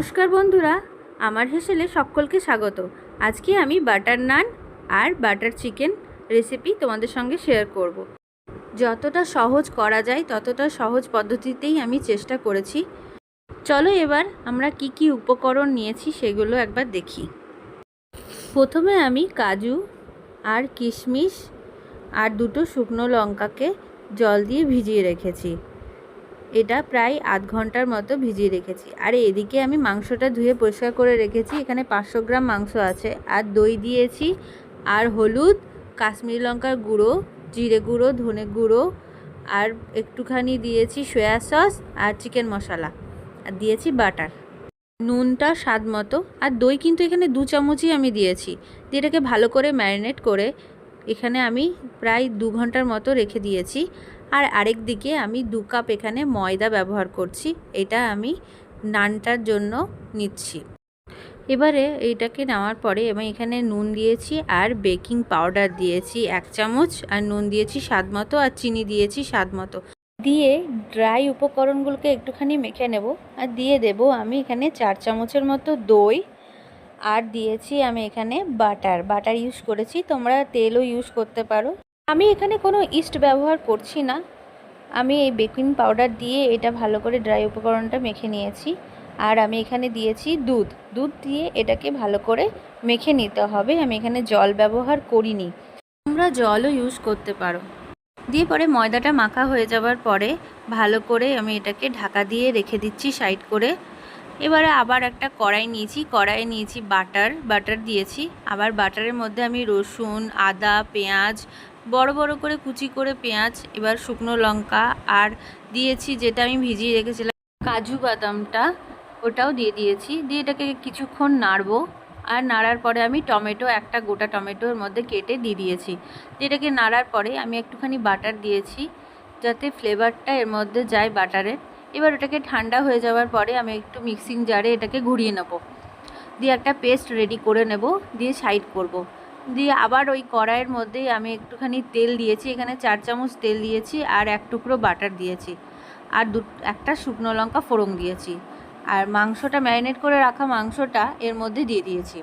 নমস্কার বন্ধুরা, আমার হেসেলে সকলকে স্বাগত। আজকে আমি বাটার নান আর বাটার চিকেন রেসিপি তোমাদের সঙ্গে শেয়ার করব। যতটা সহজ করা যায়, ততটা সহজ পদ্ধতিতেই আমি চেষ্টা করেছি। চলো এবার আমরা কি কি উপকরণ নিয়েছি সেগুলো একবার দেখি। প্রথমে আমি কাজু আর কিশমিশ আর দুটো শুকনো লঙ্কাকে জল দিয়ে ভিজিয়ে রেখেছি। এটা প্রায় আধ ঘণ্টার মতো ভিজিয়ে রেখেছি। আর এদিকে আমি মাংসটা ধুয়ে পরিষ্কার করে রেখেছি। এখানে পাঁচশো গ্রাম মাংস আছে। আর দই দিয়েছি। আর হলুদ, কাশ্মীরি লঙ্কার গুঁড়ো, জিরে গুঁড়ো, ধনে গুঁড়ো, আর একটুখানি দিয়েছি সয়া সস আর চিকেন মশলা। আর দিয়েছি বাটার। নুনটা স্বাদ মতো। আর দই কিন্তু এখানে দু চামচই আমি দিয়েছি। দিয়ে এটাকে ভালো করে ম্যারিনেট করে এখানে আমি প্রায় দু ঘণ্টার মতো রেখে দিয়েছি। আর আরেক দিকে আমি দু কাপ এখানে ময়দা ব্যবহার করছি। এটা আমি নানটার জন্য নিচ্ছি। এবারে এইটাকে নেওয়ার পরে আমি এখানে নুন দিয়েছি আর বেকিং পাউডার দিয়েছি এক চামচ। আর নুন দিয়েছি স্বাদ মতো আর চিনি দিয়েছি স্বাদ মতো। দিয়ে ড্রাই উপকরণগুলোকে একটুখানি মেখে নেব। আর দিয়ে দেব আমি এখানে চার চামচের মতো দই। আর দিয়েছি আমি এখানে বাটার। বাটার ইউজ করেছি। তোমরা তেলও ইউজ করতে পারো। আমি এখানে কোনো ইস্ট ব্যবহার করছি না। আমি এই বেকিং পাউডার দিয়ে এটা ভালো করে ড্রাই উপকরণটা মেখে নিয়েছি। আর আমি এখানে দিয়েছি দুধ। দুধ দিয়ে এটাকে ভালো করে মেখে নিতে হবে। আমি এখানে জল ব্যবহার করিনি। তোমরা জলও ইউজ করতে পারো। দিয়ে পরে ময়দাটা মাখা হয়ে যাওয়ার পরে ভালো করে আমি এটাকে ঢাকা দিয়ে রেখে দিচ্ছি সাইড করে। এবারে আবার একটা কড়াই নিয়েছি, কড়াইয়ে নিয়েছি বাটার বাটার দিয়েছি। আবার বাটারের মধ্যে আমি রসুন, আদা, পেঁয়াজ, বড় বড় করে কুচি করে পেঁয়াজ, এবার শুকনো লঙ্কা, আর দিয়েছি যেটা আমি ভিজিয়ে রেখেছিলাম, কাজু বাদামটা, ওটাও দিয়ে দিয়েছি। দিয়ে এটাকে কিছুক্ষণ নাড়বো, আর নাড়ার পরে আমি টমেটো, একটা গোটা টমেটোর মধ্যে কেটে দিয়ে দিয়েছি। এটাকে নাড়ার পরে আমি একটুখানি বাটার দিয়েছি, যাতে ফ্লেভারটা এর মধ্যে যায় বাটারের এবার ওটাকে ঠান্ডা হয়ে যাওয়ার পরে আমি একটু মিক্সিং জারে এটাকে ঘুরিয়ে নেব। দিয়ে একটা পেস্ট রেডি করে নেব, দিয়ে সাইড করব। দিয়ে আবার ওই কড়াইয়ের মধ্যেই আমি একটুখানি তেল দিয়েছি, এখানে চার চামচ তেল দিয়েছি আর এক টুকরো বাটার দিয়েছি। আর দু, একটা শুকনো লঙ্কা ফোড়ন দিয়েছি। আর মাংসটা ম্যারিনেট করে রাখা মাংসটা এর মধ্যে দিয়ে দিয়েছি।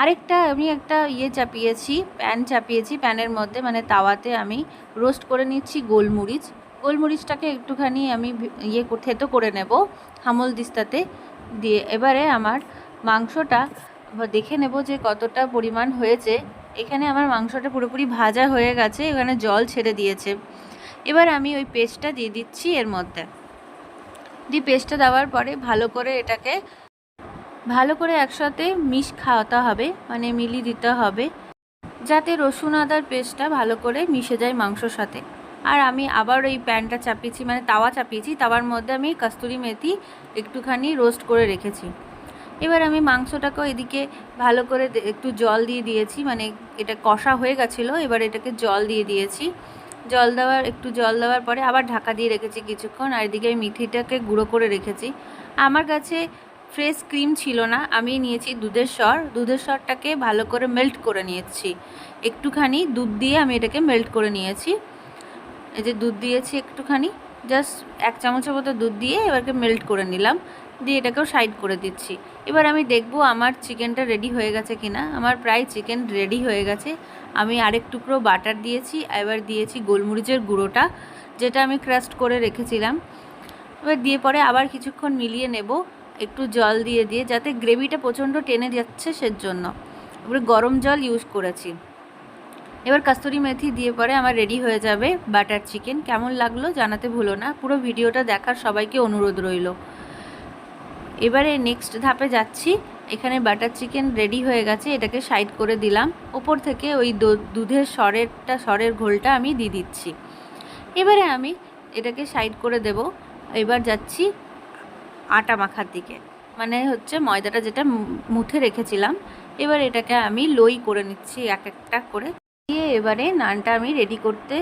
আরেকটা আমি একটা ইয়ে চাপিয়েছি প্যান চাপিয়েছি প্যানের মধ্যে মানে তাওয়াতে আমি রোস্ট করে নিচ্ছি গোলমরিচ। গোলমরিচটাকে একটুখানি আমি ইয়ে থেতো করে নেব হামল দিস্তাতে। দিয়ে এবারে আমার মাংসটা দেখে নেব যে কতটা পরিমাণ হয়েছে। এখানে আমার মাংসটা পুরোপুরি ভাজা হয়ে গেছে, এখানে জল ছেড়ে দিয়েছে। এবার আমি ওই পেস্টটা দিয়ে দিচ্ছি এর মধ্যে। দিয়ে পেস্টটা দেওয়ার পরে ভালো করে এটাকে, ভালো করে একসাথে মিশ খাওয়াতে হবে মানে মিলি দিতে হবে। যাতে রসুন আদার পেস্টটা ভালো করে মিশে যায় মাংসর সাথে। আর আমি আবার ওই প্যানটা চাপিয়েছি মানে তাওয়া চাপিয়েছি, তাওয়ার মধ্যে আমি কাস্তুরি মেথি একটুখানি রোস্ট করে রেখেছি। এবার আমি মাংসটাকেও এদিকে ভালো করে একটু জল দিয়ে দিয়েছি মানে এটা কষা হয়ে গেছিল, এবার এটাকে জল দিয়ে দিয়েছি। জল দেওয়ার, একটু জল দেওয়ার পরে আবার ঢাকা দিয়ে রেখেছি কিছুক্ষণ, আর এদিকে আমি মিথিটাকে গুঁড়ো করে রেখেছি। আমার কাছে ফ্রেশ ক্রিম ছিল না, আমি নিয়েছি দুধের স্বর দুধের স্বরটাকে ভালো করে মেল্ট করে নিয়েছি। একটুখানি দুধ দিয়ে আমি এটাকে মেল্ট করে নিয়েছি। এই যে দুধ দিয়েছি একটুখানি জাস্ট এক চামচের মতো দুধ দিয়ে এবারকে মেল্ট করে নিলাম, দিয়ে এটাকেও সাইড করে দিচ্ছি। এবার আমি দেখব আমার চিকেনটা রেডি হয়ে গেছে কিনা। আমার প্রায় চিকেন রেডি হয়ে গেছে। আমি আরেক টুকরো বাটার দিয়েছি, এবার দিয়েছি গোলমরিচের গুঁড়োটা, যেটা আমি ক্রাস্ট করে রেখেছিলাম। এবার দিয়ে পরে আবার কিছুক্ষণ মিলিয়ে নেব, একটু জল দিয়ে দিয়ে, যাতে গ্রেভিটা প্রচণ্ড টেনে যাচ্ছে সেজন্য। এবারে গরম জল ইউজ করেছি। এবার কাস্তুরি মেথি দিয়ে পরে আমার রেডি হয়ে যাবে বাটার চিকেন কেমন লাগল জানাতে ভুলো না, পুরো ভিডিওটা দেখার সবাইকে অনুরোধ রইল। এবারে নেক্সট ধাপে যাচ্ছি, এখানে বাটার চিকেন রেডি হয়ে গেছে, এটাকে সাইড করে দিলাম। ওপর থেকে ওই দুধের সরেরটা, সরের ঘোলটা আমি দিয়ে দিচ্ছি। এবারে আমি এটাকে সাইড করে দেব। এবার যাচ্ছি আটা মাখার দিকে। মানে হচ্ছে ময়দাটা যেটা মুথে রেখেছিলাম। এবার এটাকে আমি লই করে নিচ্ছি এক একটা করে। এবারে নানটা আমি রেডি করতে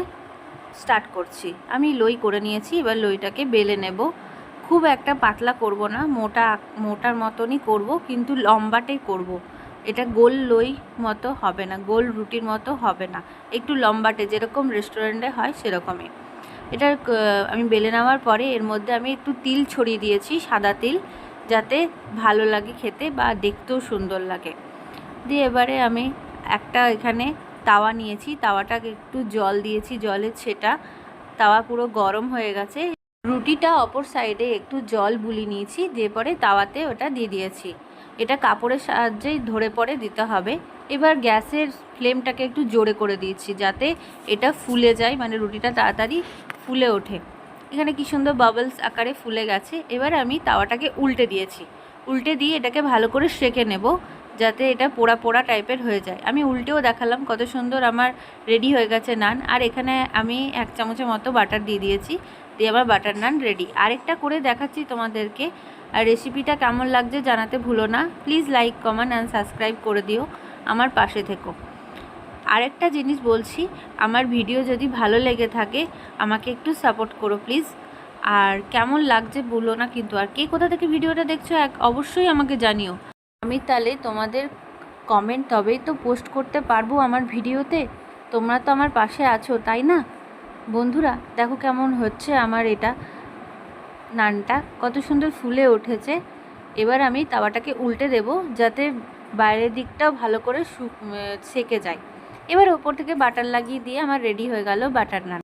স্টার্ট করছি। আমি লই করে নিয়েছি, এবার লইটাকে বেলে নেব। খুব একটা পাতলা করব না, মোটা মোটার মতনই করব, কিন্তু লম্বাটাই করব। এটা গোল লই মতো হবে না, গোল রুটির মতো হবে না। একটু লম্বাটে, যেরকম রেস্টুরেন্টে হয় সেরকমই। এটা আমি বেলে নেওয়ার পরে এর মধ্যে আমি একটু তিল ছড়িয়ে দিয়েছি, সাদা তিল, যাতে ভালো লাগে খেতে বা দেখতেও সুন্দর লাগে। দিয়ে এবারে আমি একটা এখানে তাওয়া নিয়েছি, তাওয়াটাকে একটু জল দিয়েছি, জলের ছেটা। তাওয়া পুরো গরম হয়ে গেছে। রুটিটা অপর সাইডে একটু জল বুলি নিয়েছি দিয়ে পরে তাওয়াতে ওটা দিয়ে দিয়েছি। এটা কাপড়ের সাহায্যেই ধরে পরে দিতে হবে। এবার গ্যাসের ফ্লেমটাকে একটু জোরে করে দিয়েছি, যাতে এটা ফুলে যায় মানে রুটিটা তাড়াতাড়ি ফুলে ওঠে। এখানে কি সুন্দর বাবলস আকারে ফুলে গেছে। এবার আমি তাওয়াটাকে উল্টে দিয়েছি। উল্টে দিয়ে এটাকে ভালো করে সেঁকে নেব। যাতে এটা পোড়া পোড়া টাইপের হয়ে যায়। আমি উল্টেও দেখালাম কত সুন্দর আমার রেডি হয়ে গেছে নান। আর এখানে আমি এক চামচের মতো বাটার দিয়ে দিয়েছি। দিয়ে আমার বাটার নান রেডি আরেকটা করে দেখাচ্ছি তোমাদেরকে। আর রেসিপিটা কেমন লাগছে জানাতে ভুলো না। Please like comment and subscribe করে দিও আমার পাশে থেকো। আরেকটা জিনিস বলছি, আমার ভিডিও যদি ভালো লেগে থাকে, আমাকে একটু সাপোর্ট করো প্লিজ আর কেমন লাগছে বলো না কিন্তু। আর কে কোথা থেকে ভিডিওটা দেখছ, এক অবশ্যই আমাকে জানিও। আমি তাহলে তোমাদের কমেন্ট তবেই তো পোস্ট করতে পারব আমার ভিডিওতে। তোমরা তো আমার পাশে আছো, তাই না? বন্ধুরা, দেখো কেমন হচ্ছে আমার এটা নানটা। কত সুন্দর ফুলে উঠেছে। এবার আমি তাওয়াটাকে উল্টে দেব যাতে বাইরের দিকটাও ভালো করে সেকে যায়। এবার ওপর থেকে বাটার লাগিয়ে দিয়ে আমার রেডি হয়ে গেল বাটার নান।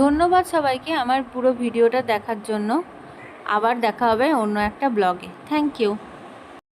ধন্যবাদ সবাইকে আমার পুরো ভিডিওটা দেখার জন্য। আবার দেখা হবে অন্য একটা ব্লগে থ্যাংক ইউ